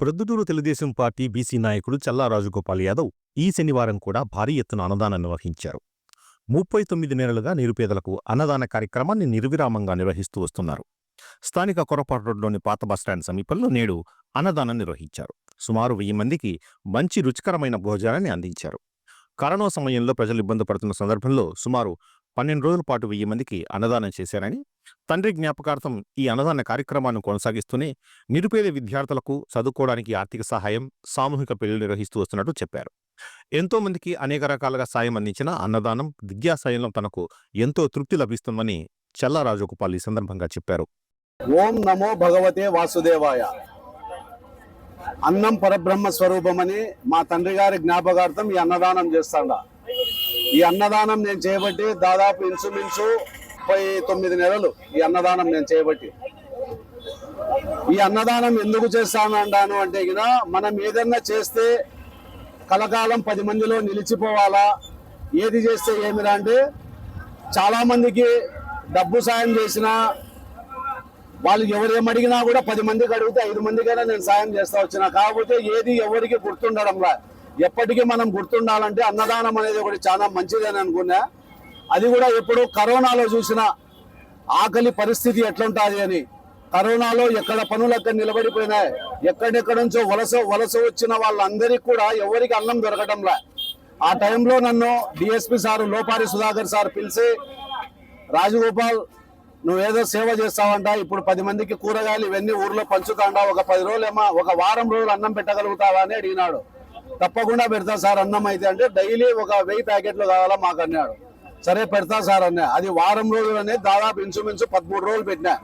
Proddatur Telugu Desam party BC నాయకుడు చల్లా రాజగోపాల్ యాదవ్ ఈ శనివారం కూడా భారీ ఎత్తున అన్నదానం నిర్వహించారు. ముప్పై తొమ్మిది నెలలుగా నిరుపేదలకు అన్నదాన కార్యక్రమాన్ని నిర్విరామంగా నిర్వహిస్తూ వస్తున్నారు. స్థానిక కొరపాటు రోడ్లోని పాత బస్టాండ్ సమీపంలో నేడు అన్నదానం నిర్వహించారు. సుమారు వెయ్యి మందికి మంచి రుచికరమైన భోజనాన్ని అందించారు. కరోనా సమయంలో ప్రజలు ఇబ్బంది పడుతున్న సందర్భంలో సుమారు పన్నెండు రోజుల పాటు వెయ్యి మందికి అన్నదానం చేశారని తండ్రి జ్ఞాపకార్థం ఈ అన్నదాన కార్యక్రమాన్ని కొనసాగిస్తూనే నిరుపేద విద్యార్థులకు చదువుకోవడానికి ఆర్థిక సహాయం సామూహిక పెళ్ళి నిర్వహిస్తూ వస్తున్నట్టు చెప్పారు. ఎంతో మందికి అనేక రకాలుగా సాయం అందించిన అన్నదానం విద్యాసాయంలో తనకు ఎంతో తృప్తి లభిస్తుందని చల్లారాజగోపాల్ ఈ సందర్భంగా చెప్పారు. ఓం నమో భగవతే వాసుదేవాయ. అన్నం పరబ్రహ్మ స్వరూపమని మా తండ్రి గారి జ్ఞాపకార్థం ఈ అన్నదానం చేస్తాడా. ఈ అన్నదానం నేను చేయబట్టి దాదాపు ఇంచుమించు ముప్పై తొమ్మిది నెలలు ఈ అన్నదానం నేను చేయబట్టి ఈ అన్నదానం ఎందుకు చేస్తానంటాను అంటే గిన మనం ఏదన్నా చేస్తే కలకాలం పది మందిలో నిలిచిపోవాలా? ఏది చేస్తే ఏమిరా అంటే చాలా మందికి డబ్బు సాయం చేసినా వాళ్ళు ఎవరు అడిగినా కూడా పది మందికి అడిగితే ఐదు మందికైనా నేను సాయం చేస్తా వచ్చిన. కాకపోతే ఏది ఎవరికి గుర్తుండడంలా ఎప్పటికీ మనం గుర్తుండాలంటే అన్నదానం అనేది ఒకటి చాలా మంచిదని అనుకున్నా. అది కూడా ఎప్పుడు కరోనాలో చూసిన ఆకలి పరిస్థితి ఎట్లుంటుంది అని. కరోనాలో ఎక్కడ పనులు అక్కడ నిలబడిపోయినాయి. ఎక్కడెక్కడ నుంచో వలస వలస వచ్చిన వాళ్ళందరికీ కూడా ఎవరికి అన్నం దొరకడంలా ఆ టైంలో నన్ను డిఎస్పి సార్ లోపారి సుధాకర్ సార్ పిలిచి రాజగోపాల్ నువ్వేదో సేవ చేస్తావంట ఇప్పుడు పది మందికి కూరగాయలు ఇవన్నీ ఊర్లో పంచుతాండా ఒక పది రోజులేమో ఒక వారం రోజులు అన్నం పెట్టగలుగుతావా? అని అడిగినాడు. తప్పకుండా పెడతా సార్ అన్నం అయితే అంటే డైలీ ఒక వెయ్యి ప్యాకెట్లు కావాలా మాకు అన్నాడు. సరే పెడతా సార్ అన్నా. అది వారం రోజులనే దాదాపు ఇంచుమించు పదమూడు రోజులు పెట్టినా.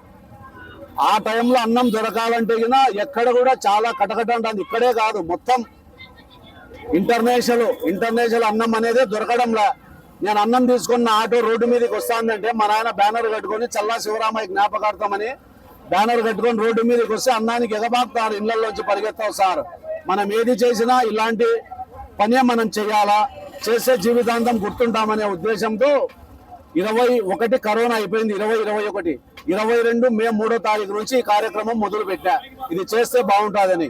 ఆ టైంలో అన్నం దొరకాలంటే గిన ఎక్కడ కూడా చాలా కటకట ఉంటుంది ఇక్కడే కాదు మొత్తం ఇంటర్నేషనల్ ఇంటర్నేషనల్ అన్నం అనేది దొరకడంలా. నేను అన్నం తీసుకున్న ఆటో రోడ్డు మీదకి వస్తానంటే మా నాయన బ్యానర్ కట్టుకొని చల్లా శివరామయ్య జ్ఞాపకార్థమని బ్యానర్ కట్టుకొని రోడ్డు మీదకి వస్తే అన్నానికి ఎగబాకుతారు ఇళ్ళలోంచి పరిగెత్తావు సార్. మనం ఏది చేసినా ఇలాంటి పనే మనం చేయాలా? చేసే జీవితాంతం గుర్తుంటామనే ఉద్దేశంతో ఇరవై ఒకటి కరోనా అయిపోయింది. ఇరవై ఇరవై ఒకటి. ఇరవై రెండు మే మూడో తారీఖు నుంచి ఈ కార్యక్రమం మొదలు పెట్టా ఇది చేస్తే బాగుంటుందని.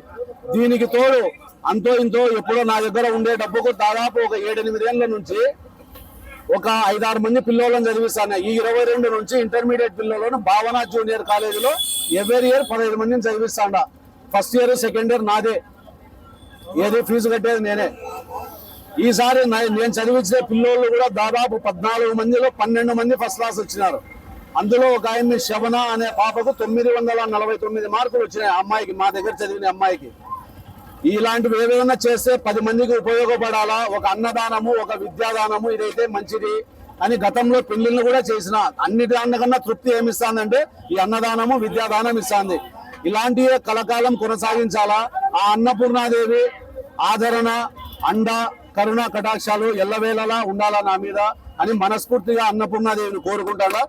దీనికి తోడు అంతో ఇంతో ఎప్పుడో నా దగ్గర ఉండే డబ్బుకు దాదాపు ఒక ఏడెనిమిది ఏళ్ళ నుంచి ఒక ఐదారు మంది పిల్లలను చదివిస్తాను. ఈ ఇరవై రెండు నుంచి ఇంటర్మీడియట్ పిల్లలను భావన జూనియర్ కాలేజీలో ఎవరి ఇయర్ పదహైదు మందిని చదివిస్తాండ. ఫస్ట్ ఇయర్ సెకండ్ ఇయర్ నాదే. ఏది ఫీజు కట్టేది నేనే. ఈసారి నా- నేను చదివించే పిల్లోళ్ళు కూడా దాదాపు పద్నాలుగు మందిలో పన్నెండు మంది ఫస్ట్ క్లాస్ వచ్చినారు. అందులో ఒక ఆయన్ని శవన అనే పాపకు తొమ్మిది వందల నలభై తొమ్మిది మార్కులు వచ్చినాయి అమ్మాయికి మా దగ్గర చదివిన అమ్మాయికి. ఇలాంటివి ఏదైనా చేస్తే పది మందికి ఉపయోగపడాలా? ఒక అన్నదానము ఒక విద్యాదానము ఇదైతే మంచిది అని గతంలో పెళ్ళిళ్ళు కూడా చేసిన. అన్ని దానికన్నా తృప్తి ఏమిస్తానంటే ఈ అన్నదానము విద్యాదానం ఇస్తాంది. ఇలాంటివే కలకాలం కొనసాగించాలా? ఆ అన్నపూర్ణాదేవి ఆదరణ అండ కరుణ కటాక్షాలు ఎల్లవేళలా ఉండాలా నా మీద అని మనస్ఫూర్తిగా అన్నపూర్ణాదేవిని కోరుకుంటాడా